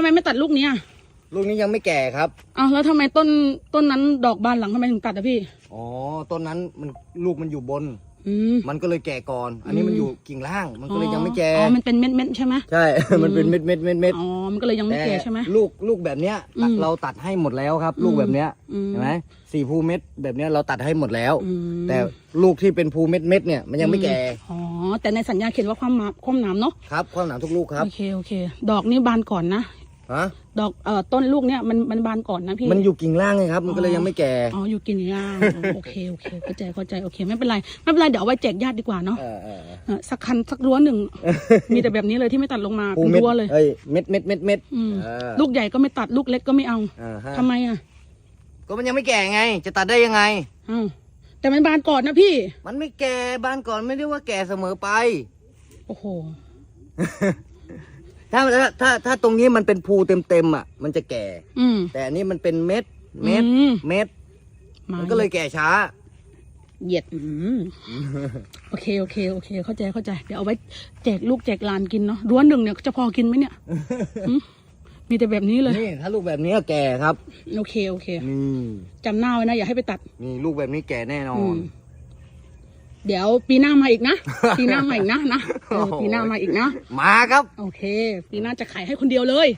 ทำไมไม่ตัดลูกเนี้ยลูกนี้ยังไม่แก่ครับอ้าวแล้วทำไมต้นต้นนั้นดอกบานหลังทำไมถึงตัดอะพี่ อ๋อต้นนั้นมันลูกมันอยู่บน อืม มันก็เลยแก่ก่อน อันนี้มันอยู่กิ่งล่าง มันก็เลยยังไม่แก่ อ๋อ มันเป็นเม็ดเม็ดๆใช่ไหมใช่ มันเป็นเม็ดเม็ดเม็ดเม็ดอ๋อ มันก็เลยยังไม่แก่ใช่ไหม ลูกลูกแบบเนี้ยตัดอืมเราตัดให้หมดแล้วครับ ลูกแบบเนี้ยอืมเห็นไหมสี่ภูเม็ดแบบเนี้ยเราตัดให้หมดแล้ว อืม แต่ลูกที่เป็นภูเม็ดเม็ดเนี่ยมันยังไม่แก่อ๋อ แต่ในสัญญาเขียนว่าความหนาความหนามเนาะ ครับ ความหนาทุกลูกครับ โอเค โอเค ดอกนี้บานก่อนนะ ฮะดอกเอ่อต้นลูกเนี้ยมันมันบานก่อนนะพี่ มันอยู่กิ่งล่างไงครับ มันก็เลยยังไม่แก่ อ๋ออยู่กินย่างโอเคโอเคเข้าใจเข้าใจโอเคไม่เป็นไรไม่เป็นไรเดี๋ยวเอาไว้แจกญาติดีกว่าเนาะเออเออเออเออสักคันสักรั้วหนึ่งมีแต่แบบนี้เลยที่ไม่ตัดลงมาภูเป็นเม็ดรั้วเลย เอ้ยเม็ดเม็ดเม็ดเม็ดอืม เออลูกใหญ่ก็ไม่ตัดลูกเล็กก็ไม่เอาอ่าฮะทำไมอะก็มันยังไม่แก่ไง จะตัดได้ยังไง อ้าวแต่มันบานก่อนนะพี่ มันไม่แก่บ้านก่อนไม่ได้ว่าแก่เสมอไป โอ้โห ถ้าถ้าถ้าถ้าตรงนี้มันเป็นภูเต็มเต็มๆอะ มันจะแก่ อืม แต่อันนี้มันเป็นเม็ด เม็ด อืม เม็ดมามันก็เลยแก่ช้า เหยียดอืมโอเคโอเคโอเค เข้าใจเข้าใจ เดี๋ยวเอาไว้แจกลูกแจกหลานกินเนาะรั้วหนึ่งเนี่ยจะพอกินไหมเนี่ยหืมมีแต่แบบนี้เลย นี่ถ้าลูกแบบนี้แก่ครับ โอเคโอเคนี่จำหน้าไว้นะ อย่าให้ไปตัด นี่ลูกแบบนี้แก่แน่นออืน ม เดี๋ยวปีหน้ามาอีกนะ ปีหน้ามาอีกนะนะเออโอ้โหปีหน้ามาอีกนะ มาครับ โอเค ปีหน้าจะขายให้คนเดียวเลย